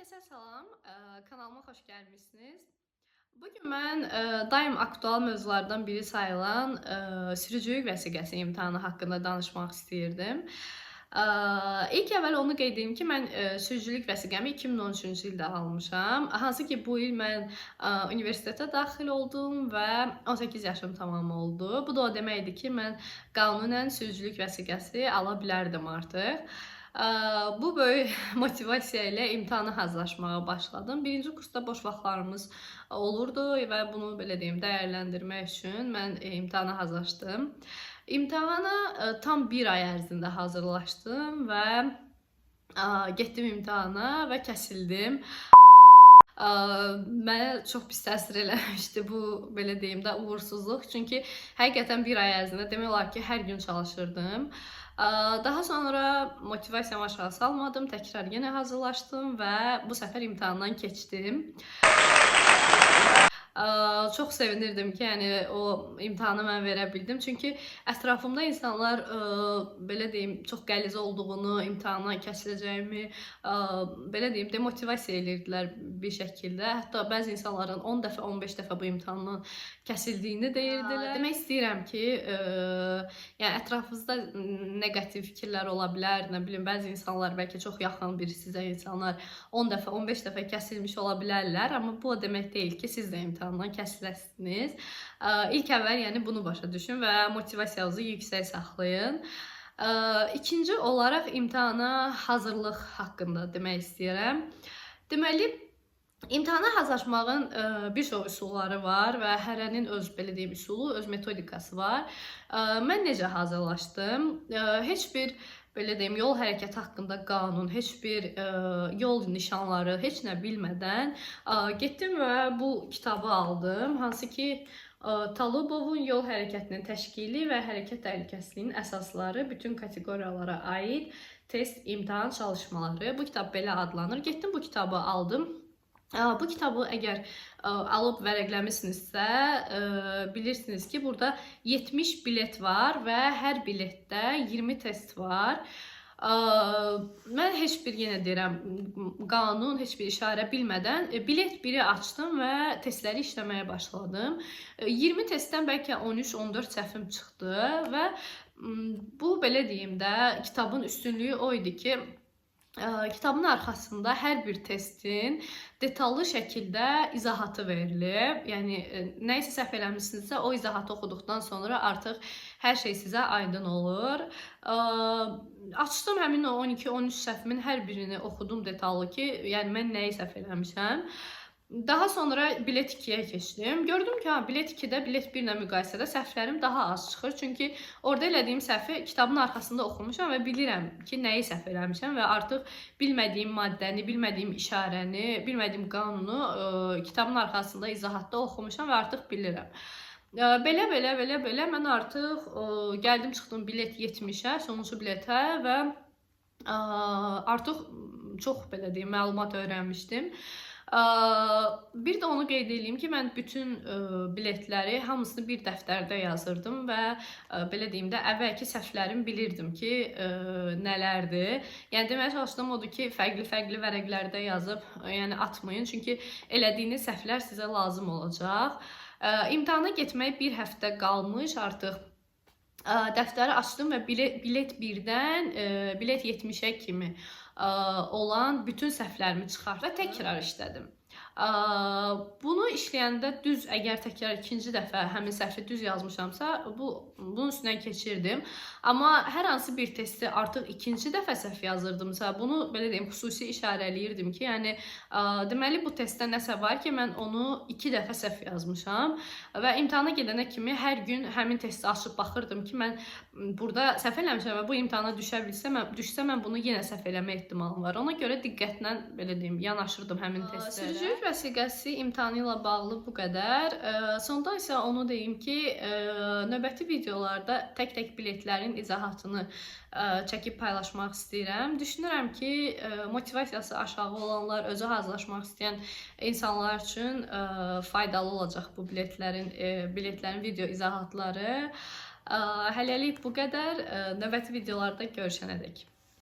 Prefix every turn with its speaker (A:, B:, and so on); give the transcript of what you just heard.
A: Herkese salam, Ee, kanalıma hoş gelmişsiniz. Bugün mən e, daim aktual mövzulardan biri sayılan e, sürücülük vəsiqəsi imtahanı haqqında danışmaq istəyirdim. E, İlk əvvəl onu qeyd edim ki, mən e, sürücülük vəsiqəmi 2013-cü ildə almışam. Hansı ki, bu il mən universitetə daxil oldum və 18 yaşım tamam oldu. Bu da o deməkdir ki, mən qanunən sürücülük vəsiqəsi ala bilərdim artıq. Bu böyük motivasiya ilə imtahana hazırlaşmağa başladım. Birinci kursda boş vaxtlarımız olurdu və bunu belə deyim, dəyərləndirmək üçün mən e, imtahana hazırlaşdım. İmtahana e, tam bir ay ərzində hazırlaşdım və ə, getdim imtahana və kəsildim. Ə, Mənə çox pis təsir eləmişdi bu belə deyim də uğursuzluq. Çünki həqiqətən bir ay ərzində demək olar ki, hər gün çalışırdım. Daha sonra motivasiyamı aşağı salmadım, təkrar yenə hazırlaşdım və bu səfər imtahandan keçdim. Çox sevinirdim ki, yəni o imtahanı mən verə bildim. Çünki ətrafımda insanlar ə, belə deyim, çox qəliz olduğunu, imtahana kəsiləcəyimi, ə, belə deyim, demotivasiya edirdilər bir şəkildə. Hətta bəzi insanların 10 dəfə, 15 dəfə bu imtahandan kəsildiyini deyirdilər. Demək istəyirəm ki, ə, yəni ətrafınızda neqativ fikirlər ola bilər, nə bilim, bəzi insanlar bəlkə çox yaxın bir sizə insanlar 10 dəfə, 15 dəfə kəsilmiş ola bilərlər, amma bu o demək deyil ki, siz də imtahandan kəsiləsiniz. İlk əvvəl yəni bunu başa düşün və motivasiyanızı yüksək saxlayın. İkinci olaraq imtahana hazırlıq haqqında demək istəyirəm. Deməli, İmtahana hazırlaşmağın ə, bir çox üsulları var və hərənin öz belə deyim üsulu, öz metodikası var. Ə, Mən necə hazırlaşdım? Ə, Heç bir belə deyim yol hərəkəti haqqında qanun, heç bir yol nişanları, heç nə bilmədən ə, getdim və bu kitabı aldım. Hansı ki Talubovun yol hərəkətinin təşkili və hərəkət təhlükəsizliyinin əsasları bütün kateqoriyalara aid test imtahan çalışmaları. Bu kitab belə adlanır. Getdim bu kitabı aldım. Bu kitabı əgər ə, alıb vərəqləmisinizsə, ə, bilirsiniz ki, burada 70 bilet var və hər biletdə 20 test var. Ə, Mən heç bir yenə deyirəm, qanun, heç bir işarə bilmədən e, bilet 1-i açdım və testləri işləməyə başladım. E, 20 testdən bəlkə 13-14 səhvim çıxdı və bu belə deyim də, kitabın üstünlüyü o idi ki, Kitabın arxasında hər bir testin detallı şəkildə izahatı verilib. Yəni ə, nə isə səhv eləmisinizsə, o izahatı oxuduqdan sonra artıq hər şey sizə aydın olur. Ə, Açdım həmin o 12-13 səhvimin hər birini oxudum detallı ki, yəni mən nəyi səhv eləmişəm. Daha sonra bilet 2-yə keçdim. Gördüm ki, ha, bilet 2-də bilet 1 ilə müqayisədə səhvlərim daha az çıxır. Çünki orada elədiyim səhvi kitabın arxasında oxumuşam və bilirəm ki, nəyi səhv eləmişəm və artıq bilmədiyim maddəni, bilmədiyim işarəni, bilmədiyim qanunu ə, kitabın arxasında izahatda oxumuşam və artıq bilirəm. Ə, Belə belə belə belə mən artıq ə, gəldim çıxdım bilet 70-ə, sonuncu biletə və ə, artıq çox belə deyim məlumat öyrənmişdim. Bir də onu qeyd edeyim ki, mən bütün ə, biletləri hamısını bir dəftərdə yazırdım və ə, belə deyim də əvvəlki səhvlərimi bilirdim ki, ə, nələrdir. Yəni deməyə çalışdığım odur ki, fərqli-fərqli vərəqlərdə yazıb, yəni atmayın, çünki elədiyiniz səhvlər sizə lazım olacaq. İmtahana getməyə bir həftə qalmış artıq dəftəri açdım və bilet, bilet 1-dən ə, bilet 70-ə kimi olan bütün səhvlərimi çıxart və təkrar işlədim. Ə, Bunu işləyəndə düz əgər təkrar ikinci dəfə həmin səhvi düz yazmışamsa, bu bunun üstündən keçirdim. Amma hər hansı bir testi artıq ikinci dəfə səhv yazırdımsa, bunu belə deyim, xüsusi işarələyirdim ki, yəni ə, deməli bu testdə nəsə var ki, mən onu 2 dəfə səhv yazmışam və imtahana gedənə kimi hər gün həmin testi açıb baxırdım ki, mən burada səhv eləmişəm və bu imtahana düşə bilsəm, düşsə mən bunu yenə səhv eləmə ehtimalım var. Ona görə diqqətlə belə deyim, yanaşırdım həmin testlərə. Sürücülük vəsiqəsi imtahanı ilə bağlı bu qədər. Sonda isə onu deyim ki, növbəti videolarda tək-tək biletlərin izahatını çəkib paylaşmaq istəyirəm. Düşünürəm ki, motivasiyası aşağı olanlar, özü hazırlaşmaq istəyən insanlar üçün faydalı olacaq bu biletlərin biletlərin video izahatları. Hələlik bu qədər. Növbəti videolarda görüşənədək.